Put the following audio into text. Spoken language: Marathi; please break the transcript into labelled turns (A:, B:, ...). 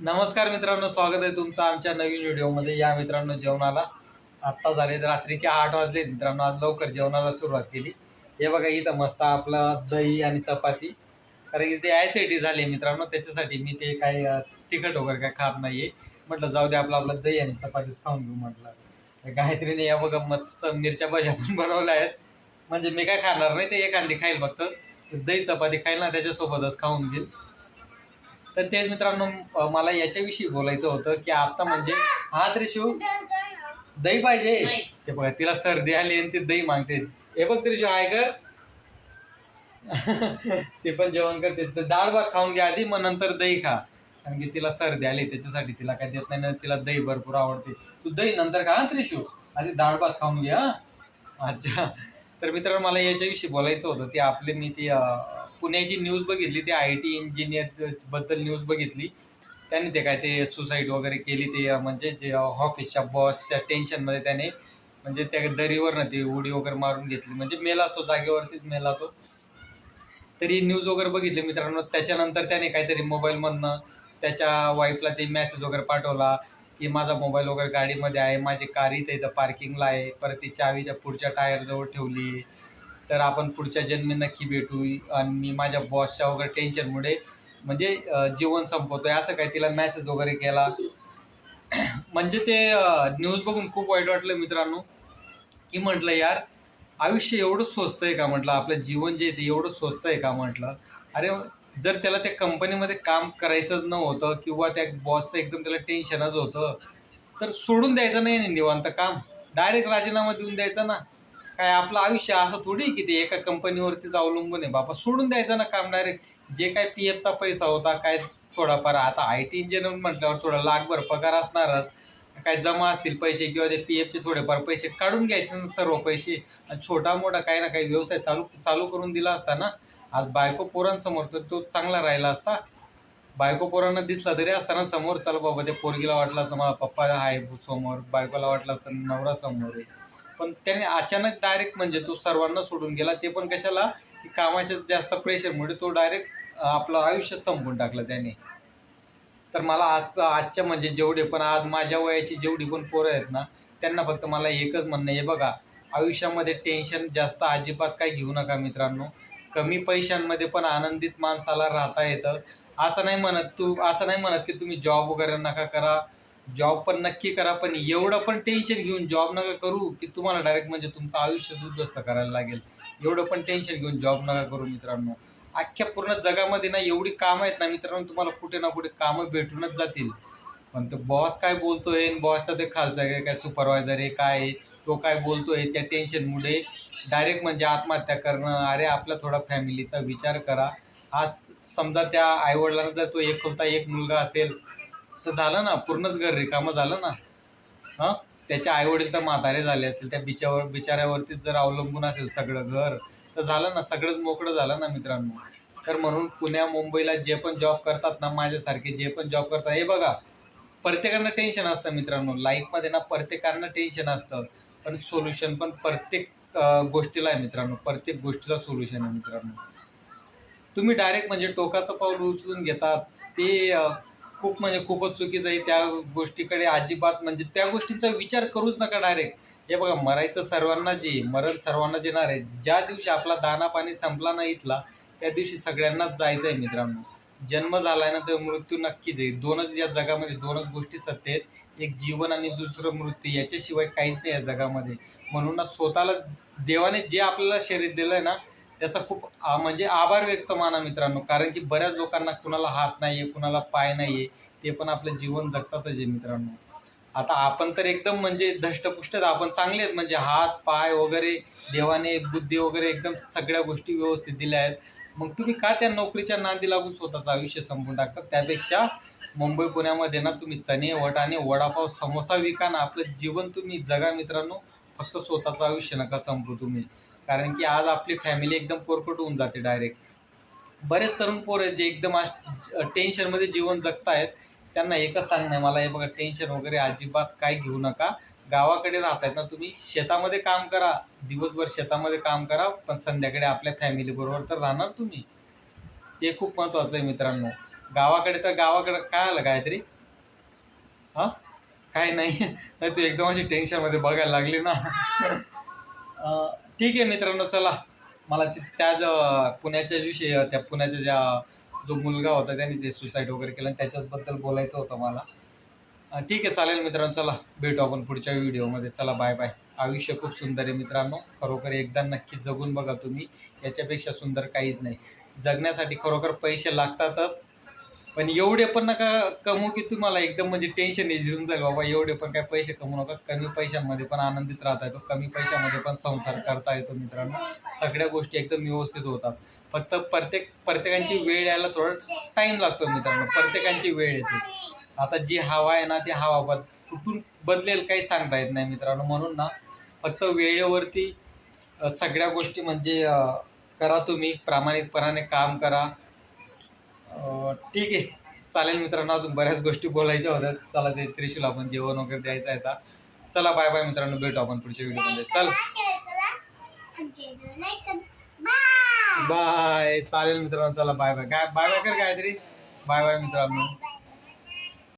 A: नमस्कार मित्रांनो स्वागत आहे तुमचं आमच्या नवीन व्हिडिओमध्ये. या मित्रांनो जेवणाला आत्ता झाले रात्रीचे आठ वाजले. मित्रांनो आज लवकर जेवणाला सुरुवात केली. हे बघा इथं मस्त आपलं दही आणि चपाती. कारण की ते ॲसिडिटी झाली मित्रांनो त्याच्यासाठी मी ते काय तिखट वगैरे काय खात नाही आहे म्हटलं जाऊ दे आपलं आपलं दही आणि चपातीच खाऊन घेऊ म्हटलं. गायत्रीने या बघा मस्त मिरच्या भज्या पण बनवल्या आहेत. म्हणजे मी काय खाणार नाही ते एखादी खाईल फक्त. दही चपाती खाईल ना त्याच्यासोबतच खाऊन घेईल. तर तेच मित्रांनो मला याच्याविषयी बोलायचं होतं की आता म्हणजे हा त्रिशू दही पाहिजे. ते बघा तिला सर्दी आली आणि ती दही मागते. हे बघ त्रिशू आहे कर. ते पण जेवण करते. तर डाळ भात खाऊन घ्या आधी मग नंतर दही खा. कारण की तिला सर्दी आली त्याच्यासाठी तिला काय देत नाही ना तिला दही भरपूर आवडते. तू दही नंतर खा त्रिशू. आधी डाळ भात खाऊन घ्या. अच्छा. तर मित्रांनो मला याच्याविषयी बोलायचं होतं ते आपले मी ती पुण्याची न्यूज बघितली ते आय टी इंजिनियरबद्दल न्यूज बघितली. त्यांनी ते काय ते सुसाईड वगैरे केली ते म्हणजे जे ऑफिसच्या बॉसच्या टेन्शनमध्ये त्याने म्हणजे त्या दरीवर ती उडी वगैरे मारून घेतली. म्हणजे मेला असतो जागेवरतीच मेला तो. तरी न्यूज वगैरे बघितली मित्रांनो. त्याच्यानंतर त्याने काहीतरी मोबाईलमधनं त्याच्या वाईफला ते मेसेज वगैरे पाठवला की माझा मोबाईल वगैरे गाडीमध्ये आहे माझी कार इथे इथं पार्किंगला आहे. परत ती चावी त्या पुढच्या टायरजवळ ठेवली. तर आपण पुढच्या जन्मी नक्की भेटू. आणि मी माझ्या बॉसच्या वगैरे टेन्शनमुळे म्हणजे जीवन संपवतोय असं काय तिला मेसेज वगैरे केला. म्हणजे ते न्यूज बघून खूप वाईट वाटलं मित्रांनो. की म्हटलं यार आयुष्य एवढं स्वस्त आहे का? म्हटलं आपलं जीवन जे ते एवढं स्वस्त आहे का? म्हटलं अरे जर त्याला त्या कंपनीमध्ये काम करायचंच नव्हतं किंवा त्या बॉसचं एकदम त्याला टेन्शनच होतं तर सोडून द्यायचं नाही ना निवांत काम. डायरेक्ट राजीनामा देऊन द्यायचा ना. काय आपलं आयुष्य असं थोडी की ते एका कंपनीवरतीच अवलंबून आहे. बाबा सोडून द्यायचं ना काम डायरेक्ट जे काय पी एफचा पैसा होता काय थोडाफार आता आय टी इंजिनियर म्हटल्यावर थोडा लाखभर पगार असणारच. काय जमा असतील पैसे किंवा ते पी एफचे थोडेफार पैसे काढून घ्यायचे ना सर्व पैसे. आणि छोटा मोठा काही ना काही व्यवसाय चालू चालू करून दिला असता ना आज बायको पोरांसमोर तर तो चांगला राहिला असता. बायको पोरांना दिसला तरी असताना समोर चालू बाबा ते पोरगीला वाटलं असतं मला पप्पा आहे समोर बायकोला वाटलं असतं नवरा समोर आहे. पण त्याने अचानक डायरेक्ट म्हणजे तो सर्वांना सोडून गेला. ते पण कशाला? की कामाच्या जास्त प्रेशरमुळे तो डायरेक्ट आपलं आयुष्य संपून टाकलं त्याने. तर मला आज आजच्या म्हणजे जेवढे पण आज माझ्या वयाची जेवढी पण पोरं आहेत ना त्यांना फक्त मला एकच म्हणणं आहे बघा आयुष्यामध्ये टेन्शन जास्त अजिबात काही घेऊ नका मित्रांनो. कमी पैशांमध्ये पण आनंदित माणसाला राहता येतं. असं नाही म्हणत तू असं नाही म्हणत की तुम्ही जॉब वगैरे नका करा. जॉब पण नक्की करा पण एवढं पण टेन्शन घेऊन जॉब नका करू की तुम्हाला डायरेक्ट म्हणजे तुमचं आयुष्य उद्ध्वस्त करायला लागेल. एवढं पण टेन्शन घेऊन जॉब नका करू मित्रांनो. अख्ख्या पूर्ण जगामध्ये ना एवढी कामं आहेत ना मित्रांनो तुम्हाला कुठे ना कुठे कामं भेटूनच जातील. पण तो बॉस काय बोलतोय बॉसचा ते खालचा आहे काय सुपरवायझर आहे काय तो काय बोलतोय त्या टेन्शनमुळे डायरेक्ट म्हणजे आत्महत्या करणं अरे आपला थोडा फॅमिलीचा विचार करा. आज समजा त्या आईवडिलांना जर तो एक होता एक मुलगा असेल तर झालं ना पूर्णच घर रिकामं झालं ना. हां? त्याचे आईवडील तर म्हातारे झाले असतील त्या बिचावर बिचाऱ्यावरतीच जर अवलंबून असेल सगळं घर तर झालं ना सगळंच मोकळं झालं ना मित्रांनो. तर म्हणून पुण्या मुंबईला जे पण जॉब करतात ना माझ्यासारखे जे पण जॉब करतात हे बघा प्रत्येकांना टेन्शन असतं मित्रांनो. लाईफमध्ये ना प्रत्येकांना टेन्शन असतं. पण सोल्युशन पण प्रत्येक गोष्टीला आहे मित्रांनो. प्रत्येक गोष्टीला सोल्युशन आहे मित्रांनो. तुम्ही डायरेक्ट म्हणजे टोकाचं पाऊल उचलून घेतात. ते खूप म्हणजे खूपच चुकीचं आहे. त्या गोष्टीकडे अजिबात म्हणजे त्या गोष्टीचा विचार करूच नका डायरेक्ट हे बघा मरायचं सर्वांना जे मरण सर्वांना येणार आहे. ज्या दिवशी आपला दाना पाणी संपला नाही इथला त्या दिवशी सगळ्यांनाच जायचं आहे मित्रांनो. जन्म झालाय ना तर मृत्यू नक्कीच आहे. दोनच या जगामध्ये दोनच गोष्टी सत्य आहेत. एक जीवन आणि दुसरं मृत्यू. याच्याशिवाय काहीच नाही या जगामध्ये. म्हणून ना स्वतःला देवाने जे आपल्याला शरीर दिलं आहे ना त्याचा खूप म्हणजे आभार व्यक्त माना मित्रांनो. कारण की बऱ्याच लोकांना कुणाला हात नाही आहे कुणाला पाय नाही आहे ते पण आपलं जीवन जगतातच आहे मित्रांनो. आता आपण तर एकदम म्हणजे धष्टपुष्ट आपण चांगले आहेत. म्हणजे हात पाय वगैरे देवाने बुद्धी वगैरे एकदम सगळ्या गोष्टी व्यवस्थित दिल्या आहेत. मग तुम्ही का त्या नोकरीच्या नांदी लागून स्वतःचं आयुष्य संपून टाकतात त्यापेक्षा मुंबई पुण्यामध्ये ना तुम्ही चणे वटाने वडापाव समोसा विका ना. आपलं जीवन तुम्ही जगा मित्रांनो. फक्त स्वतःचं आयुष्य नका संपू तुम्ही. कारण की आज आपली फॅमिली एकदम पोरकट होऊन जाते डायरेक्ट बरेच तरुण पोरं आहेत जे एकदम टेन्शनमध्ये जीवन जगतायत त्यांना एकच सांगणं आहे मला हे बघा टेन्शन वगैरे अजिबात काय घेऊ नका. गावाकडे राहतायत ना तुम्ही शेतामध्ये काम करा. दिवसभर शेतामध्ये काम करा पण संध्याकाळी आपल्या फॅमिलीबरोबर तर राहणार तुम्ही. ते खूप महत्त्वाचं आहे मित्रांनो. गावाकडे तर गावाकडे काय आलं काहीतरी? हा? काय नाही. तू एकदम अशी टेन्शनमध्ये बघायला लागली ना. ठीक आहे मित्रांनो चला. मला ते त्या ज- पुण्याच्या विषयी त्या पुण्याच्या ज्या जो मुलगा होता त्याने ते सुसाईड वगैरे केलं आणि त्याच्याचबद्दल बोलायचं होतं मला. ठीक आहे चालेल मित्रांनो चला. भेटू आपण पुढच्या व्हिडिओमध्ये. चला बाय बाय आयुष्य खूप सुंदर आहे मित्रांनो. खरोखर एकदा नक्की जगून बघा तुम्ही. याच्यापेक्षा सुंदर काहीच नाही. जगण्यासाठी खरोखर पैसे लागतातच. पण एवढे पण नका कमवू की तुम्हाला एकदम म्हणजे टेन्शन येऊन जाईल. बाबा एवढे पण काय पैसे कमवू नका. कमी पैशांमध्ये पण आनंदित राहता येतो कमी पैशामध्ये पण संसार करता येतो मित्रांनो. सगळ्या गोष्टी एकदम व्यवस्थित होतात. फक्त प्रत्येक प्रत्येकांची वेळ यायला थोडा टाईम लागतो मित्रांनो. प्रत्येकांची वेळ येते. आता जी हवा आहे ना ती हवा बद कुठून बदलेल काही सांगता येत नाही मित्रांनो. म्हणून ना फक्त वेळेवरती सगळ्या गोष्टी म्हणजे करा तुम्ही. प्रामाणिकपणाने काम करा. ठीक आहे. चालेल मित्रांनो अजून बऱ्याच गोष्टी बोलायच्या होत्या. चला ते त्रिशूल आपण जेवण वगैरे द्यायचं आहे आता. चला बाय बाय मित्रांनो भेटू आपण पुढच्या व्हिडिओमध्ये. चल.
B: बाय
A: बाय चालेल मित्रांनो चला बाय बाय काय बाय बाय कर काहीतरी. बाय बाय मित्रांनो.